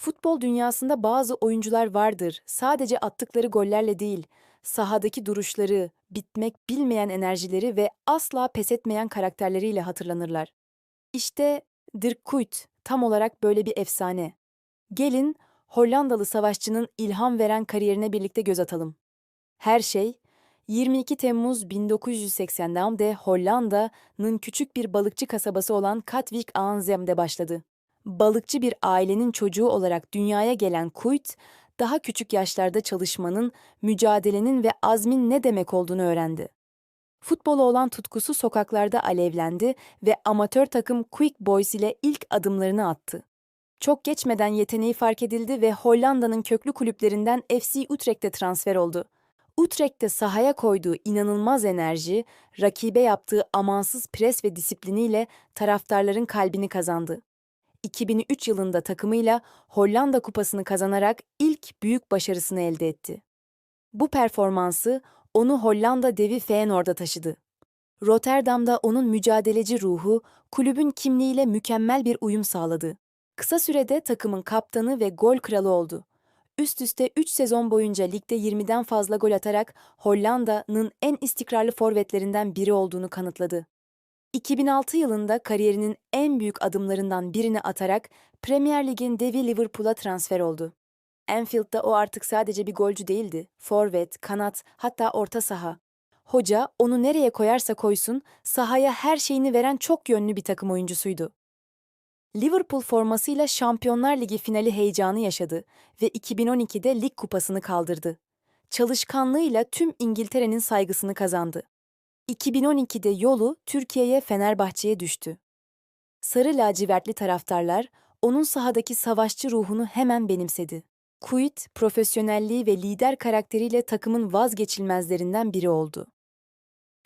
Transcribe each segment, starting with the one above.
Futbol dünyasında bazı oyuncular vardır. Sadece attıkları gollerle değil, sahadaki duruşları, bitmek bilmeyen enerjileri ve asla pes etmeyen karakterleriyle hatırlanırlar. İşte Dirk Kuyt tam olarak böyle bir efsane. Gelin Hollandalı savaşçının ilham veren kariyerine birlikte göz atalım. Her şey 22 Temmuz 1980'de Hollanda'nın küçük bir balıkçı kasabası olan Katwijk aan Zeem'de başladı. Balıkçı bir ailenin çocuğu olarak dünyaya gelen Kuyt, daha küçük yaşlarda çalışmanın, mücadelenin ve azmin ne demek olduğunu öğrendi. Futbola olan tutkusu sokaklarda alevlendi ve amatör takım Quick Boys ile ilk adımlarını attı. Çok geçmeden yeteneği fark edildi ve Hollanda'nın köklü kulüplerinden FC Utrecht'e transfer oldu. Utrecht'te sahaya koyduğu inanılmaz enerji, rakibe yaptığı amansız pres ve disipliniyle taraftarların kalbini kazandı. 2003 yılında takımıyla Hollanda Kupası'nı kazanarak ilk büyük başarısını elde etti. Bu performansı onu Hollanda devi Feyenoord'a taşıdı. Rotterdam'da onun mücadeleci ruhu kulübün kimliğiyle mükemmel bir uyum sağladı. Kısa sürede takımın kaptanı ve gol kralı oldu. Üst üste 3 sezon boyunca ligde 20'den fazla gol atarak Hollanda'nın en istikrarlı forvetlerinden biri olduğunu kanıtladı. 2006 yılında kariyerinin en büyük adımlarından birini atarak Premier Lig'in devi Liverpool'a transfer oldu. Anfield'da o artık sadece bir golcü değildi. Forvet, kanat, hatta orta saha. Hoca onu nereye koyarsa koysun sahaya her şeyini veren çok yönlü bir takım oyuncusuydu. Liverpool formasıyla Şampiyonlar Ligi finali heyecanı yaşadı ve 2012'de lig kupasını kaldırdı. Çalışkanlığıyla tüm İngiltere'nin saygısını kazandı. 2012'de yolu Türkiye'ye Fenerbahçe'ye düştü. Sarı lacivertli taraftarlar onun sahadaki savaşçı ruhunu hemen benimsedi. Kuit, profesyonelliği ve lider karakteriyle takımın vazgeçilmezlerinden biri oldu.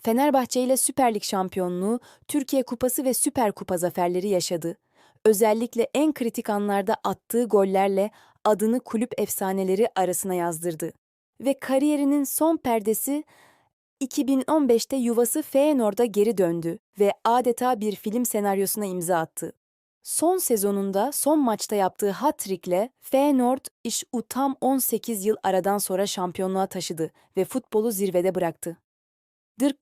Fenerbahçe ile Süper Lig şampiyonluğu, Türkiye Kupası ve Süper Kupa zaferleri yaşadı. Özellikle en kritik anlarda attığı gollerle adını kulüp efsaneleri arasına yazdırdı. Ve kariyerinin son perdesi 2015'te yuvası Feyenoord'a geri döndü ve adeta bir film senaryosuna imza attı. Son sezonunda son maçta yaptığı hat-trick'le Feyenoord iş utam 18 yıl aradan sonra şampiyonluğa taşıdı ve futbolu zirvede bıraktı. Dirk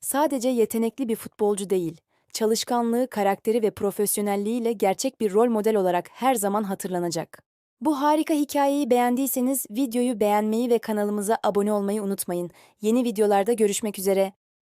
sadece yetenekli bir futbolcu değil, çalışkanlığı, karakteri ve profesyonelliğiyle gerçek bir rol model olarak her zaman hatırlanacak. Bu harika hikayeyi beğendiyseniz videoyu beğenmeyi ve kanalımıza abone olmayı unutmayın. Yeni videolarda görüşmek üzere.